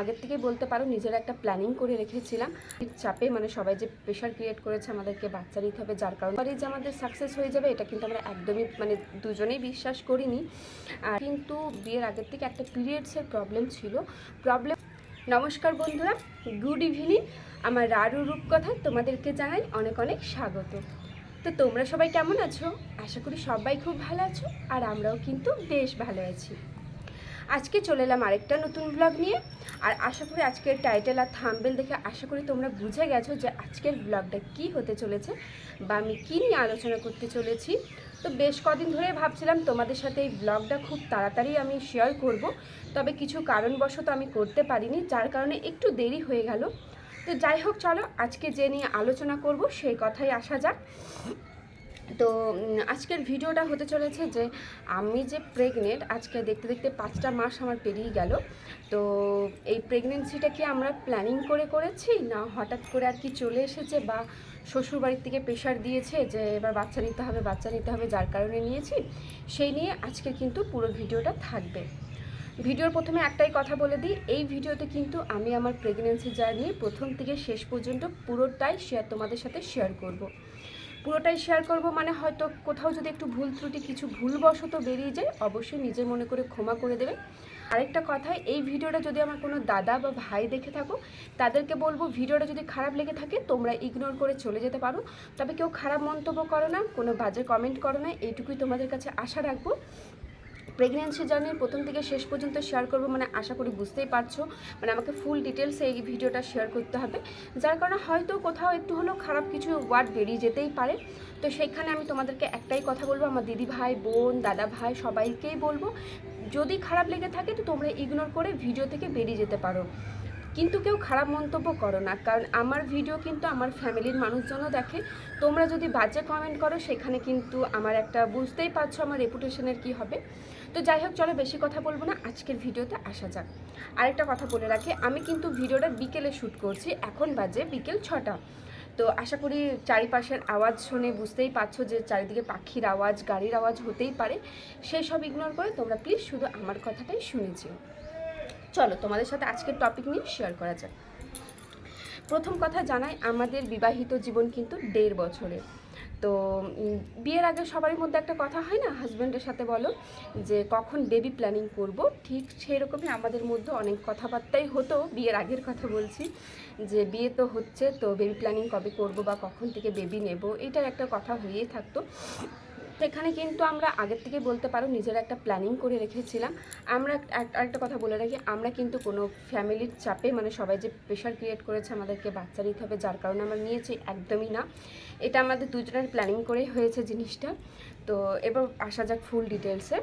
আগের থেকে বলতে পারো, নিজের একটা প্ল্যানিং করে রেখেছিলাম। চাপে মানে সবাই যে প্রেশার ক্রিয়েট করেছে আমাদেরকে বাচ্চা নিতে হবে, যার কারণে যে আমাদের সাকসেস হয়ে যাবে, এটা কিন্তু আমরা একদমই মানে দুজনেই বিশ্বাস করিনি। আর কিন্তু বিয়ের আগের থেকে একটা পিরিয়ডসের প্রবলেম ছিল। প্রবলেম নমস্কার বন্ধুরা গুড ইভিনিং আমার রারু রূপকথা, তোমাদেরকে জানাই অনেক অনেক স্বাগত। তো তোমরা সবাই কেমন আছো? আশা করি সবাই খুব ভালো আছো আর আমরাও কিন্তু বেশ ভালো আছি। আজকে চলে এলাম আরেকটা নতুন ব্লগ নিয়ে। আর আশা করি আজকের টাইটেল আর থাম্বেল দেখে আশা করি তোমরা বুঝে গেছো যে আজকের ব্লগটা কি হতে চলেছে বা আমি কী নিয়ে আলোচনা করতে চলেছি। তো বেশ কদিন ধরে ভাবছিলাম তোমাদের সাথে এই ব্লগটা খুব তাড়াতাড়ি আমি শেয়ার করব। তবে কিছু কারণবশত আমি করতে পারিনি, যার কারণে একটু দেরি হয়ে গেল। তো যাই হোক, চলো আজকে যে নিয়ে আলোচনা করব সেই কথাই আসা যাক। তো আজকের ভিডিওটা হতে চলেছে যে আমি যে প্রেগনেন্ট আজকে দেখতে দেখতে পাঁচটা মাস আমার পেরিয়ে গেল। তো এই প্রেগনেন্সিটা কি আমরা প্ল্যানিং করে করেছি? না হঠাৎ করে আর কি চলে এসেছে বা শ্বশুর বাড়ির থেকে প্রেশার দিয়েছে যে এবার বাচ্চা নিতে হবে, বাচ্চা নিতে হবে, যার কারণে নিয়েছি? সেই নিয়ে আজকে কিন্তু পুরো ভিডিওটা থাকবে। ভিডিওর প্রথমে একটাই কথা বলে দিই, এই ভিডিওতে কিন্তু আমি আমার প্রেগনেন্সি জার্নি প্রথম থেকে শেষ পর্যন্ত পুরোটাই শেয়ার তোমাদের সাথে শেয়ার করব। পুরোটাই শেয়ার করব মানে হয়তো কোথাও যদি একটু ভুল ত্রুটি, কিছু ভুলবশত বেরিয়ে যায়, অবশ্যই নিজের মনে করে ক্ষমা করে দেবে। আরেকটা কথা, এই ভিডিওটা যদি আমার কোনো দাদা বা ভাই দেখে থাকো, তাদেরকে বলব ভিডিওটা যদি খারাপ লেগে থাকে, তোমরা ইগনোর করে চলে যেতে পারো। তবে কেউ খারাপ মন্তব্য করো না, কোনো বাজে কমেন্ট করো না, এইটুকুই তোমাদের কাছে আশা রাখব। প্রেগনেন্সি জার্নির প্রথম থেকে শেষ পর্যন্ত শেয়ার করব মানে আশা করি বুঝতেই পারছ। মানে আমাকে ফুল ডিটেলসে এই ভিডিওটা শেয়ার করতে হবে। যার কারণে হয়তো কোথাও একটু হলেও খারাপ কিছু ওয়ার্ড বেরিয়ে যেতেই পারে। তো সেইখানে আমি তোমাদেরকে একটাই কথা বলব, আমার দিদি ভাই, বোন, দাদা ভাই সবাইকেই বলব, যদি খারাপ লেগে থাকে তো তোমরা ইগনোর করে ভিডিও থেকে বেরিয়ে যেতে পারো। কিন্তু কেউ খারাপ মন্তব্য করো না, কারণ আমার ভিডিও কিন্তু আমার ফ্যামিলির মানুষজনও দেখে। তোমরা যদি বাজে কমেন্ট করো, সেখানে কিন্তু আমার একটা বুঝতেই পারছ আমার রেপুটেশনের কি হবে। তো যাই হোক, চলো বেশি কথা বলব না। আজকের ভিডিওতে আসা যাক। আরেকটা কথা বলে রাখি, আমি কিন্তু ভিডিওটা বিকেলে শ্যুট করছি, এখন বাজে বিকেল ছটা। তো আশা করি চারিপাশের আওয়াজ শুনে বুঝতেই পারছ যে চারিদিকে পাখির আওয়াজ, গাড়ির আওয়াজ হতেই পারে। সেই সব ইগনোর করে তোমরা প্লিজ শুধু আমার কথাটাই শুনেছিও চলো, তোমাদের সাথে আজকের টপিক নিয়ে শেয়ার করা যাক। প্রথম কথা জানাই, আমাদের বিবাহিত জীবন কিন্তু দেড় বছরের। তো বিয়ের আগে সবারই মধ্যে একটা কথা হয় না? হাজব্যান্ডের সাথে বলো যে, কখন বেবি প্ল্যানিং করব? ঠিক সেই রকমই আমাদের মধ্যে অনেক কথাবার্তাই হতো, বিয়ের আগের কথা বলছি যে, বিয়ে তো হচ্ছে, তো বেবি প্ল্যানিং কবে করব বা কখন থেকে বেবি নেব? এটার একটা কথা হয়েই থাকতো। সেখানে কিন্তু আমরা আগের থেকে বলতে পারো নিজের একটা প্ল্যানিং করে রেখেছিলাম। আমরা এক- আরেকটা কথা বলে রাখি, আমরা কিন্তু কোনো ফ্যামিলির চাপে মানে সবাই যে প্রেশার ক্রিয়েট করেছে আমাদেরকে বাচ্চা নিতে হবে যার কারণে আমরা নিয়েছি, একদমই না। এটা আমাদের দুজনের প্ল্যানিং করেই হয়েছে জিনিসটা। তো এবার আসা যাক ফুল ডিটেলসে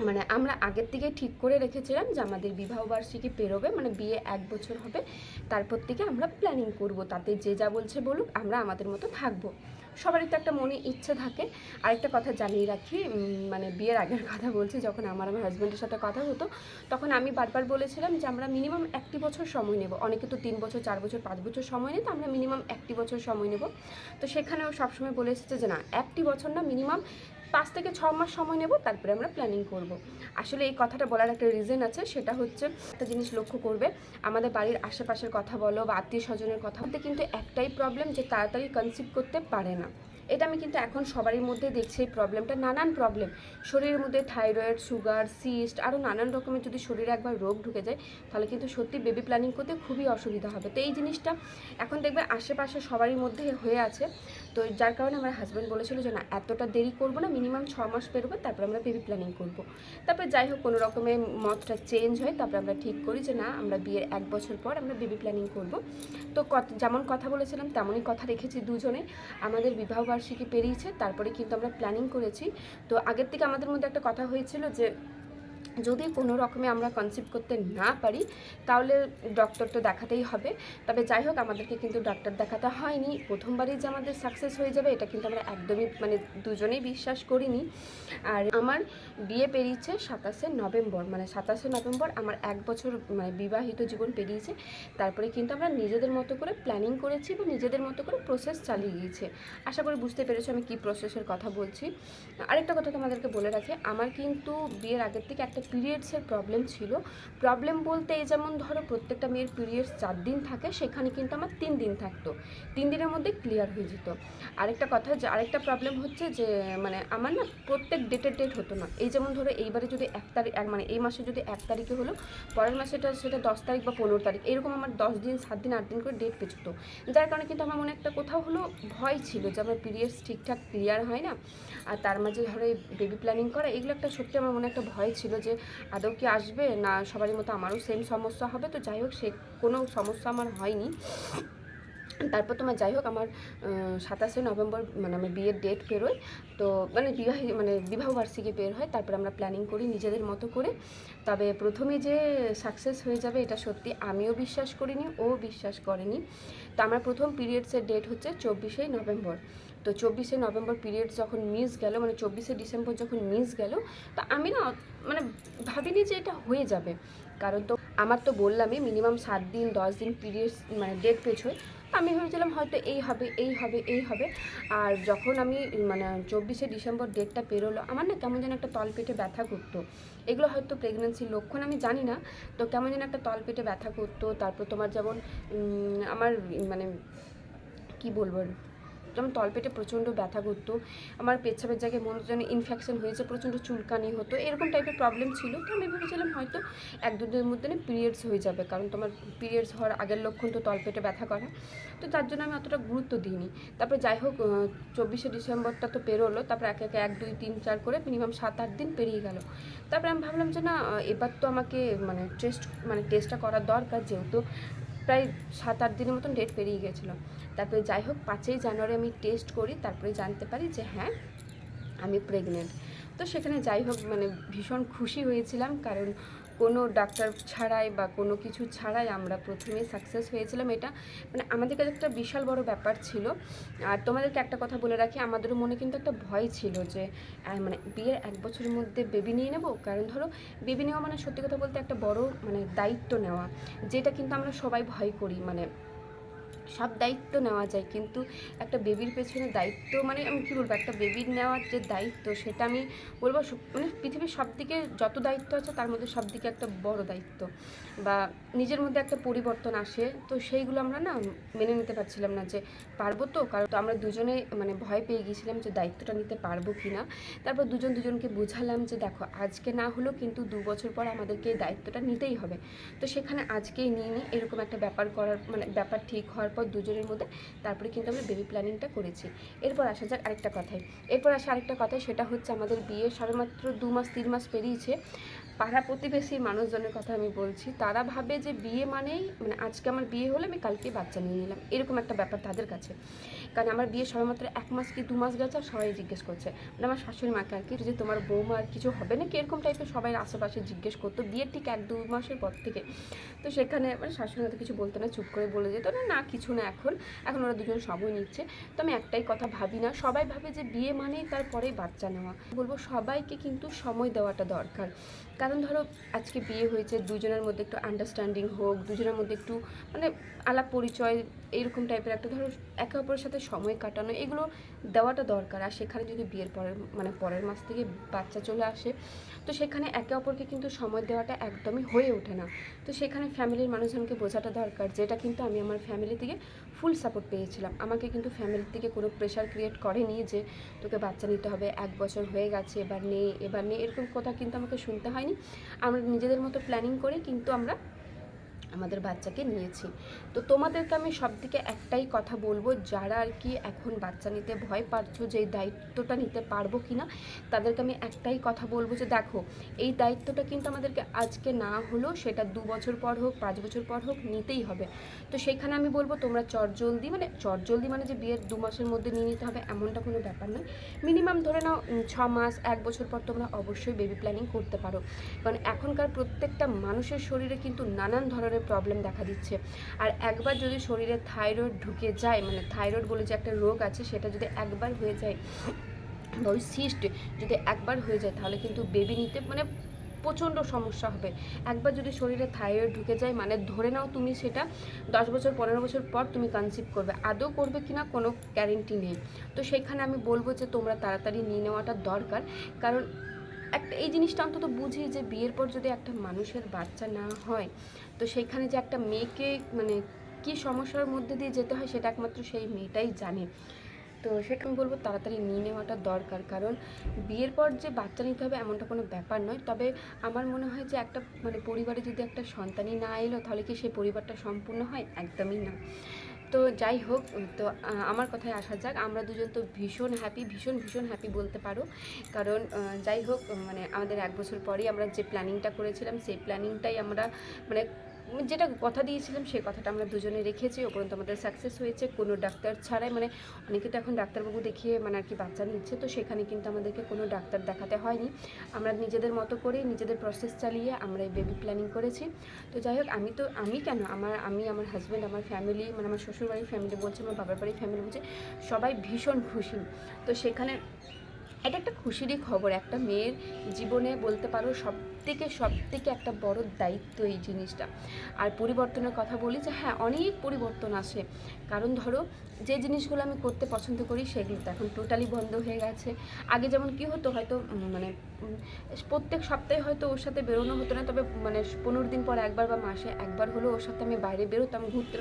মানে আমরা আগের থেকে ঠিক করে রেখেছিলাম যে আমাদের বিবাহবার্ষিকী পেরোবে মানে বিয়ে এক বছর হবে। তারপর থেকে আমরা প্ল্যানিং করব, তাতে যে যা বলছে বলুক, আমরা আমাদের মতো থাকব। সবারই তো একটা মনে ইচ্ছে থাকে। আরেকটা কথা জানিয়ে রাখি মানে বিয়ের আগের কথা বলছি, যখন আমার আমার হাজব্যান্ডের সাথে কথা হতো, তখন আমি বারবার বলেছিলাম যে আমরা মিনিমাম একটি বছর সময় নেব। অনেকে তো তিন বছর, চার বছর, পাঁচ বছর সময় নেই তো আমরা মিনিমাম একটি বছর সময় নেব। তো সেখানেও সবসময় বলে এসেছে যে না, একটি বছর না মিনিমাম পাঁচ থেকে ছ মাস সময় নেব, তারপরে আমরা প্ল্যানিং করব। আসলে এই কথাটা বলার একটা রিজন আছে, সেটা হচ্ছে একটা জিনিস লক্ষ্য করবে, আমাদের বাড়ির আশেপাশের কথা বলো বা আত্মীয় স্বজনের কথা কিন্তু একটাই প্রবলেম যে তাড়াতাড়ি কনসিভ করতে পারে না। এটা আমি কিন্তু এখন সবারই মধ্যে দেখছি এই প্রবলেমটা নানান প্রবলেম শরীরের মধ্যে থাইরয়েড সুগার সিস্ট আরও নানান রকমের যদি শরীরে একবার রোগ ঢুকে যায়, তাহলে কিন্তু সত্যি বেবি প্ল্যানিং করতে খুবই অসুবিধা হবে। তো এই জিনিসটা এখন দেখবে আশেপাশে সবারই মধ্যে হয়ে আছে। তো যার কারণে আমার হাজব্যান্ড বলেছিল যে, না, এতটা দেরি করব না মিনিমাম ছ মাস পেরোবে, তারপর আমরা বেবি প্ল্যানিং করব। তারপরে যাই হোক, কোনো রকমের মতটা চেঞ্জ হয়, তারপরে আমরা ঠিক করি যে, না, আমরা বিয়ের এক বছর পর আমরা বেবি প্ল্যানিং করব। তো যেমন কথা বলেছিলাম, তেমনই কথা রেখেছি দুজনে। আমাদের বিবাহবার্ষিকী পেরিয়েছে, তারপরে কিন্তু আমরা প্ল্যানিং করেছি। তো আগের থেকে আমাদের মধ্যে একটা কথা হয়েছিল যে যদি কোনো রকমে আমরা কনসিভ করতে না পারি, তাহলে ডক্টর তো দেখাতেই হবে। তবে যাই হোক, আমাদেরকে কিন্তু ডাক্তার দেখাতে হয়নি। প্রথমবারই যে আমাদের সাকসেস হয়ে যাবে, এটা কিন্তু আমরা একদমই মানে দুজনেই বিশ্বাস করিনি। আর আমার বিয়ে পেরিয়েছে সাতাশে নভেম্বর মানে সাতাশে নভেম্বর আমার এক বছর মানে বিবাহিত জীবন পেরিয়েছে। তারপরে কিন্তু আমরা নিজেদের মতো করে প্ল্যানিং করেছি বা নিজেদের মতো করে প্রসেস চালিয়ে গিয়েছে। আশা করি বুঝতে পেরেছ আমি কী প্রসেসের কথা বলছি। আরেকটা কথা তোমাদেরকে বলে রাখি, আমার কিন্তু বিয়ের আগের থেকে একটা পিরিয়ডসের প্রবলেম ছিল। প্রবলেম বলতে এই যেমন ধরো প্রত্যেকটা মেয়ের পিরিয়ডস চার দিন থাকে, সেখানে কিন্তু আমার তিন দিন থাকতো। তিন দিনের মধ্যে ক্লিয়ার হয়ে যেত। আরেকটা কথা যে, আরেকটা প্রবলেম হচ্ছে যে মানে আমার না প্রত্যেক ডেটের ডেট হতো না। এই যেমন ধরো এইবারে যদি এক তারিখ মানে এই মাসে যদি এক তারিখে হলো, পরের মাসেটা সেটা দশ তারিখ বা পনেরো তারিখ, এরকম আমার দশ দিন, সাত দিন, আট দিন করে ডেট পেছতো যার কারণে কিন্তু আমার মনে একটা কোথাও হলো ভয় ছিল যে, আমার পিরিয়ডস ঠিকঠাক ক্লিয়ার হয় না। আর তার মাঝে ধরো এই বেবি প্ল্যানিং করা, এগুলো একটা সত্যি আমার মনে একটা ভয় ছিল যে আদৌ কি আসবে? না, সবারই মতো আমারও সেম সমস্যা হবে। তো যাই হোক, সে কোনো সমস্যা আমার হয়নি। তারপর তোমার যাই হোক, আমার সাতাশে নভেম্বর মানে আমার বিয়ের ডেট বেরোয় তো মানে বিবাহ মানে বিবাহবার্ষিকী বের হয়। তারপর আমরা প্ল্যানিং করি নিজেদের মতো করে। তবে প্রথমে যে সাকসেস হয়ে যাবে, এটা সত্যি আমিও বিশ্বাস করিনি, ও বিশ্বাস করেনি। তো আমার প্রথম পিরিয়ডসের ডেট হচ্ছে চব্বিশে নভেম্বর। তো চব্বিশে নভেম্বর পিরিয়ড যখন মিস গেল মানে চব্বিশে ডিসেম্বর যখন মিস গেল, তো আমি না মানে ভাবিনি যে এটা হয়ে যাবে। কারণ তো আমার তো বললামই মিনিমাম সাত দিন, দশ দিন পিরিয়ডস মানে ডেট পেছোয় আমি ভেবেছিলাম হয়তো এই হবে এই হবে এই হবে। আর যখন আমি মানে চব্বিশে ডিসেম্বর ডেটটা পেরোলো, আমার না কেমন যেন একটা তলপেটে ব্যথা করতো। এগুলো হয়তো প্রেগনেন্সির লক্ষণ, আমি জানি না। তো কেমন যেন একটা তলপেটে ব্যথা করতো। তারপর তোমার যেমন আমার মানে কি বলব? যেমন তলপেটে প্রচণ্ড ব্যথা করতো। আমার পেচ্ছাপের জায়গায় মনে যেন ইনফেকশন হয়েছে, প্রচণ্ড চুলকানি হতো, এরকম টাইপের প্রবলেম ছিল। তো আমি ভেবেছিলাম হয়তো এক দুদিনের মধ্যে না পিরিয়ডস হয়ে যাবে, কারণ তোমার পিরিয়ডস হওয়ার আগের লক্ষণ তো তলপেটে ব্যথা করা। তো তার জন্য আমি অতটা গুরুত্ব দিইনি। তারপরে যাই হোক চব্বিশে ডিসেম্বরটা তো পেরোলো, তারপরে একে একে এক, দুই, তিন, চার করে মিনিমাম সাত, আট দিন পেরিয়ে গেল। তারপরে আমি ভাবলাম যে না এবার তো আমাকে মানে টেস্ট মানে টেস্টটা করার দরকার, যেহেতু প্রায় সাত, আট দিনের মতন ডেট পেরিয়ে গেছিল তারপরে যাই হোক, পাঁচই জানুয়ারি আমি টেস্ট করি, তারপরে জানতে পারি যে হ্যাঁ আমি প্রেগনেন্ট তো সেখানে যাই হোক মানে ভীষণ খুশি হয়েছিলাম, কারণ কোনো ডাক্তার ছাড়াই বা কোনো কিছু ছাড়াই আমরা প্রথমে সাকসেস হয়েছিলাম এটা। মানে আমাদের কাছে একটা বিশাল বড় ব্যাপার ছিল। আর তোমাদেরকে একটা কথা বলে রাখি আমাদেরও মনে কিন্তু একটা ভয় ছিল যে মানে বিয়ের এক বছরের মধ্যে বেবি নিয়ে নেব? কারণ ধরো বেবি নেওয়া মানে সত্যি কথা বলতে একটা বড় মানে দায়িত্ব নেওয়া, যেটা কিন্তু আমরা সবাই ভয় করি। মানে সব দায়িত্ব নেওয়া যায়। কিন্তু একটা বেবির পেছনে দায়িত্ব মানে আমি কী বলব? একটা বেবির নেওয়ার যে দায়িত্ব সেটা আমি বলব মানে পৃথিবীর সব দিকে যত দায়িত্ব আছে তার মধ্যে সব দিকে একটা বড় দায়িত্ব। বা নিজের মধ্যে একটা পরিবর্তন আসে, তো সেইগুলো আমরা না মেনে নিতে পারছিলাম না যে পারব তো, কারণ তো আমরা দুজনে মানে ভয় পেয়ে গিয়েছিলাম যে দায়িত্বটা নিতে পারব কি না তারপর দুজন দুজনকে বোঝালাম যে দেখো, আজকে না হলেও কিন্তু দু বছর পর আমাদেরকে এই দায়িত্বটা নিতেই হবে। তো সেখানে আজকেই নিয়ে নিই এরকম একটা ব্যাপার করার মানে ব্যাপার ঠিক হওয়ার পর দুজনের মধ্যে তারপরে কিন্তু আমরা বেবি প্ল্যানিংটা করেছি। এরপর আসা যাক আরেকটা কথায়। এরপর আসা আরেকটা কথায়, সেটা হচ্ছে আমাদের বিয়ে সবেমাত্র দু মাস, তিন মাস পেরিয়েছে। পাড়া প্রতিবেশীর মানুষজনের কথা আমি বলছি, তারা ভাবে যে বিয়ে মানেই মানে আজকে আমার বিয়ে হলে আমি কালকে বাচ্চা নিয়ে নিলাম। এরকম একটা ব্যাপার তাদের কাছে। কারণ আমার বিয়ে সবেমাত্র এক মাস কি দু মাস গেছে আর সবাই জিজ্ঞেস করছে। মানে আমার শাশুড়ি মাকে আর কি যে তোমার বৌমা আর কিছু হবে নাকি? এরকম টাইপের সবাই আশেপাশে জিজ্ঞেস করতো। বিয়ের ঠিক এক দু মাসের পর থেকে। তো সেখানে মানে শাশুড়ি হয়তো কিছু বলতো না, চুপ করে বলে যেত, না না, কিছু না এখন। এখন ওরা দুজন সময় নিচ্ছে। তো আমি একটাই কথা ভাবি না, সবাই ভাবে যে বিয়ে মানেই তারপরেই বাচ্চা নেওয়া। বলব সবাইকে কিন্তু সময় দেওয়াটা দরকার। কারণ ধরো আজকে বিয়ে হয়েছে, দুজনের মধ্যে একটু আন্ডারস্ট্যান্ডিং হোক, দুজনের মধ্যে একটু মানে আলাপ পরিচয় এইরকম টাইপের একটা ধরো একে অপরের সাথে সময় কাটানো, এগুলো দেওয়াটা দরকার। আর সেখানে যদি বিয়ের পরের মানে পরের মাস থেকে বাচ্চা চলে আসে, তো সেখানে একে অপরকে কিন্তু সময় দেওয়াটা একদমই হয়ে ওঠে না। তো সেখানে ফ্যামিলির মানুষজনকে বোঝাটা দরকার, যেটা কিন্তু আমি আমার ফ্যামিলি থেকে ফুল সাপোর্ট পেয়েছিলাম। আমাকে কিন্তু ফ্যামিলির থেকে কোনো প্রেশার ক্রিয়েট করেনি যে তোকে বাচ্চা নিতে হবে, এক বছর হয়ে গেছে, এবার নেই এবার নেই এরকম কথা কিন্তু আমাকে শুনতে হয়নি। আমরা নিজেদের মতো প্ল্যানিং করে কিন্তু আমরা আমাদের বাচ্চাকে নিয়েছি। তো তোমাদেরকে আমি সব দিকে একটাই কথা বলব, যারা আর কি এখন বাচ্চা নিতে ভয় পাচ্ছ যে এই দায়িত্বটা নিতে পারব কি না, তাদেরকে আমি একটাই কথা বলব যে দেখো, এই দায়িত্বটা কিন্তু আমাদেরকে আজকে না হলেও সেটা দু বছর পর হোক, পাঁচ বছর পর হোক নিতেই হবে। তো সেখানে আমি বলব তোমরা চটজলদি মানে চটজলদি মানে যে বিয়ের দু মাসের মধ্যে নিয়ে নিতে হবে এমনটা কোনো ব্যাপার নয়। মিনিমাম ধরে নাও ছ মাস, এক বছর পর তোমরা অবশ্যই বেবি প্ল্যানিং করতে পারো। কারণ এখনকার প্রত্যেকটা মানুষের শরীরে কিন্তু নানান ধরনের প্রবলেম দেখা দিচ্ছে। আর একবার যদি শরীরে থাইরয়েড ঢুকে যায় মানে থাইরয়েড বলে যে একটা রোগ আছে, সেটা যদি একবার হয়ে যায় ওই সিস্ট যদি একবার হয়ে যায়, তাহলে কিন্তু বেবি নিতে মানে প্রচণ্ড সমস্যা হবে। একবার যদি শরীরে থাইরয়েড ঢুকে যায় মানে ধরে নাও তুমি সেটা দশ বছর, পনেরো বছর পর তুমি কনসিভ করবে। আদৌ করবে কি না কোনো গ্যারেন্টি নেই। তো সেখানে আমি বলব যে তোমরা তাড়াতাড়ি নিয়ে নেওয়াটা দরকার। কারণ একটা এই জিনিসটা অন্তত বুঝি যে বিয়ের পর যদি একটা মানুষের বাচ্চা না হয়, তো সেখানে যে একটা মেয়েকে মানে কি সমস্যার মধ্যে দিয়ে যেতে হয় সেটা একমাত্র সেই মেয়েটাই জানে। তো সেটা আমি বলব তাড়াতাড়ি নিয়ে নেওয়াটা দরকার। কারণ বিয়ের পর যে বাচ্চা নিতে হবে এমনটা কোনো ব্যাপার নয়। তবে আমার মনে হয় যে একটা মানে পরিবারে যদি একটা সন্তানই না এলো, তাহলে কি সেই পরিবারটা সম্পূর্ণ হয়? একদমই না। তো যাই হোক, তো আমার কথায় আসা যাক। আমরা দুজন তো ভীষণ হ্যাপি ভীষণ ভীষণ হ্যাপি বলতে পারো। কারণ যাই হোক মানে আমাদের এক বছর পরেই আমরা যে প্ল্যানিংটা করেছিলাম, সেই প্ল্যানিংটাই আমরা মানে যেটা কথা দিয়েছিলাম, সেই কথাটা আমরা দুজনে রেখেছি। উপরন্ত আমাদের সাকসেস হয়েছে। কোনো ডাক্তার ছাড়াই মানে অনেকে তো এখন ডাক্তারবাবু দেখিয়ে মানে আর কি বাচ্চা নিচ্ছে। তো সেখানে কিন্তু আমাদেরকে কোনো ডাক্তার দেখাতে হয়নি। আমরা নিজেদের মতো করে, নিজেদের প্রসেস চালিয়ে আমরা এই বেবি প্ল্যানিং করেছি। তো যাই হোক, আমি তো, আমি কেন? আমার, আমি, আমার হাজব্যান্ড আমার ফ্যামিলি মানে আমার শ্বশুরবাড়ির ফ্যামিলি বলছে, আমার বাবার বাড়ির ফ্যামিলি বলছে, সবাই ভীষণ খুশি। তো সেখানে এটা একটা খুশিরই খবর। একটা মেয়ের জীবনে বলতে পারো, সব থেকে সব থেকে একটা বড় দায়িত্ব এই জিনিসটা। আর পরিবর্তনের কথা বলি যে হ্যাঁ অনেক পরিবর্তন আসে। কারণ ধরো, যে জিনিসগুলো আমি করতে পছন্দ করি সেগুলো তো এখন টোটালি বন্ধ হয়ে গেছে। আগে যেমন কি হতো, হয়তো মানে প্রত্যেক সপ্তাহে হয়তো ওর সাথে বেরোনো হতো না, তবে মানে পনেরো দিন পর একবার বা মাসে একবার হলেও ওর সাথে আমি বাইরে বেরোতাম, ঘুরতে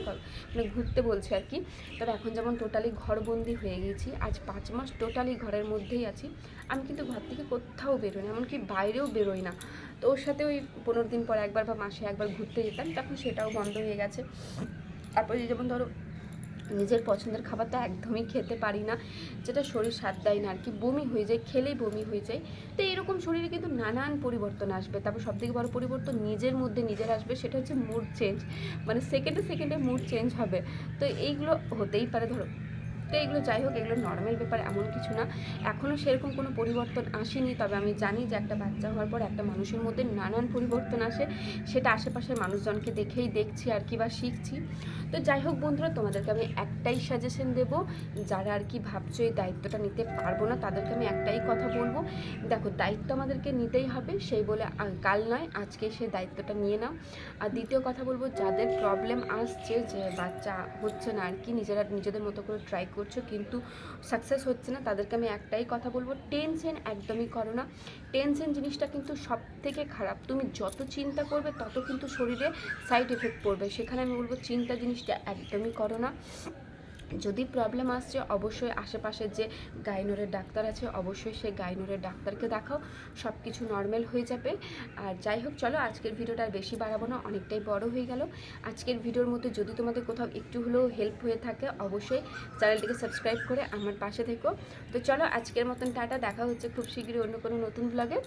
মানে ঘুরতে বলছি আর কি। তবে এখন যেমন টোটালি ঘরবন্দি হয়ে গেছি, আজ পাঁচ মাস টোটালি ঘরের মধ্যেই আছি। আমি কিন্তু ঘর থেকে কোথাও বেরোই না, এমনকি বাইরেও বেরোই না। তো ওর সাথে ওই পনেরো দিন পর একবার বা মাসে একবার ঘুরতে যেতাম, তখন সেটাও বন্ধ হয়ে গেছে। তারপরে যেমন ধরো নিজের পছন্দের খাবারটা একদমই খেতে পারি না, যেটা শরীর স্বাদ দেয় না, আর কি বমি হয়ে যায় খেলেই বমি হয়ে যায়, তো এরকম শরীরে কিন্তু নানান পরিবর্তন আসবে। তারপর সবথেকে বড় পরিবর্তন নিজের মধ্যে নিজের আসবে, সেটা হচ্ছে মুড চেঞ্জ মানে সেকেন্ডে সেকেন্ডে মুড চেঞ্জ হবে। তো এইগুলো হতেই পারে, ধরো তো এগুলো যাই হোক, এগুলো নর্মাল ব্যাপার, এমন কিছু না। এখনও সেরকম কোনো পরিবর্তন আসেনি, তবে আমি জানি যে একটা বাচ্চা হওয়ার পর একটা মানুষের মধ্যে নানান পরিবর্তন আসে। সেটা আশেপাশের মানুষজনকে দেখেই দেখছি আর কি বা শিখছি। তো যাই হোক বন্ধুরা, তোমাদেরকে আমি একটাই সাজেশন দেব, যারা আর কি ভাবছ এই দায়িত্বটা নিতে পারব না, তাদেরকে আমি একটাই কথা বলব। দেখো, দায়িত্ব আমাদেরকে নিতেই হবে, সেই বলে কাল নয়, আজকে সেই দায়িত্বটা নিয়ে নাও। আর দ্বিতীয় কথা বলব, যাদের প্রবলেম আসছে যে বাচ্চা হচ্ছে না আর কি, নিজেরা, নিজেদের মতো করে ট্রাই করছ, কিন্তু সাকসেস হচ্ছে না, তাদেরকে আমি একটাই কথা বলব টেনশন একদমই করো না। টেনশন জিনিসটা কিন্তু সব থেকে খারাপ। তুমি যত চিন্তা করবে, তত কিন্তু শরীরে সাইড এফেক্ট পড়বে। সেখানে আমি বলব, চিন্তা জিনিসটা একদমই করো না। যদি প্রবলেম আসছে, অবশ্যই আশেপাশের যে গাইনোরের ডাক্তার আছে, অবশ্যই সেই গাইনোরের ডাক্তারকে দেখাও। সব কিছু নর্মাল হয়ে যাবে। আর যাই হোক, চলো আজকের ভিডিওটা আর বেশি বাড়াবো না, অনেকটাই বড় হয়ে গেল। আজকের ভিডিওর মধ্যে যদি তোমাদের কোথাও একটু হলেও হেল্প হয়ে থাকে, অবশ্যই চ্যানেলটিকে সাবস্ক্রাইব করে আমার পাশে থেকো। তো চলো আজকের মতন টাটা, দেখা হচ্ছে খুব শীঘ্রই অন্য কোনো নতুন ব্লগে